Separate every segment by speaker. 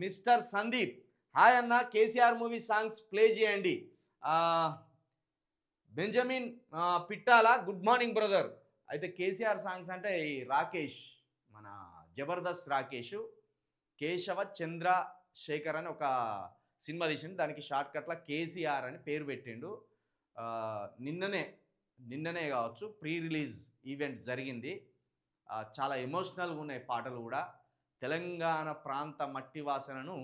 Speaker 1: Mister Sandeep. Hi అన్న KCR movie songs play చేయండి. Benjamin Pittala good morning brother. అయితే KCR songs అంటే ఈ రాకేష్ మన జబర్దస్త్ రాకేష్ కేశవ చంద్ర శేఖర్ అని ఒక సినిమా తీసిండు. దానికి షార్ట్ కట్లా కేసీఆర్ అని పేరు పెట్టిండు. నిన్ననే నిన్ననే కావచ్చు ప్రీ రిలీజ్ ఈవెంట్ జరిగింది. చాలా ఎమోషనల్గా ఉన్నాయి పాటలు కూడా. తెలంగాణ ప్రాంత మట్టి వాసనను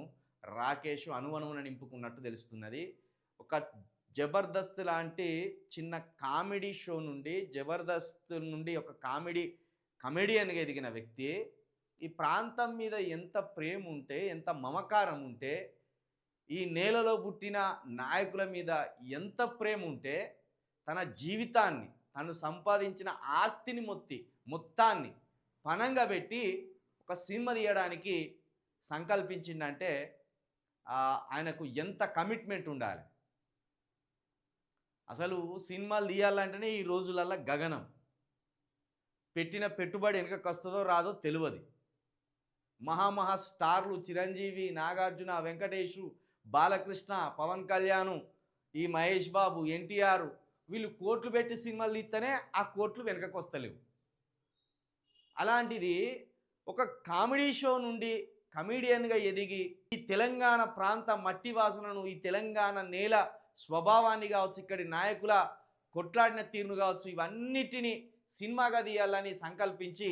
Speaker 1: రాకేష్ అనువనువున నింపుకున్నట్టు తెలుస్తున్నది. ఒక జబర్దస్త్ లాంటి చిన్న కామెడీ షో నుండి జబర్దస్త్ నుండి ఒక కామెడీ కమెడియన్గా ఎదిగిన వ్యక్తి ఈ ప్రాంతం మీద ఎంత ప్రేమ ఉంటే ఎంత మమకారం ఉంటే ఈ నేలలో పుట్టిన నాయకుల మీద ఎంత ప్రేమ ఉంటే తన జీవితాన్ని తను సంపాదించిన ఆస్తిని మొత్తి మొత్తాన్ని పణంగా పెట్టి ఒక సినిమా తీయడానికి సంకల్పించిందంటే ఆయనకు ఎంత కమిట్మెంట్ ఉండాలి. అసలు సినిమాలు తీయాలంటేనే ఈ రోజులల్లో గగనం. పెట్టిన పెట్టుబడి వెనుకకు వస్తుందో రాదో తెలియదు మహామహా స్టార్లు చిరంజీవి నాగార్జున వెంకటేషు బాలకృష్ణ పవన్ కళ్యాణ్ ఈ మహేష్ బాబు ఎన్టీఆర్ వీళ్ళు కోట్లు పెట్టి సినిమాలు తీస్తేనే ఆ కోట్లు వెనకకు వస్తలేవు అలాంటిది ఒక కామెడీ షో నుండి కమీడియన్గా ఎదిగి ఈ తెలంగాణ ప్రాంత మట్టి వాసనను ఈ తెలంగాణ నేల స్వభావాన్ని కావచ్చు ఇక్కడి నాయకుల కొట్లాడిన తీరును కావచ్చు ఇవన్నిటిని సినిమాగా తీయాలని సంకల్పించి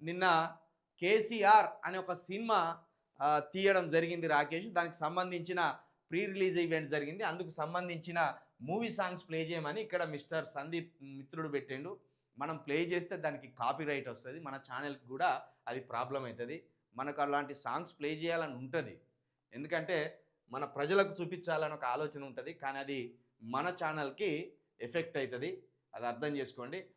Speaker 1: నిన్న కేసీఆర్ అనే ఒక సినిమా తీయడం జరిగింది రాకేష్. దానికి సంబంధించిన ప్రీ రిలీజ్ ఈవెంట్ జరిగింది. అందుకు సంబంధించిన మూవీ సాంగ్స్ ప్లే చేయమని ఇక్కడ మిస్టర్ సందీప్ మిత్రుడు పెట్టిండు. మనం ప్లే చేస్తే దానికి కాపీ రైట్ వస్తుంది. మన ఛానల్కి కూడా అది ప్రాబ్లం అవుతుంది మనకు అలాంటి సాంగ్స్ ప్లే చేయాలని ఉంటుంది. ఎందుకంటే మన ప్రజలకు చూపించాలని ఒక ఆలోచన ఉంటుంది. కానీ అది మన ఛానల్కి ఎఫెక్ట్ అవుతుంది అది అర్థం చేసుకోండి.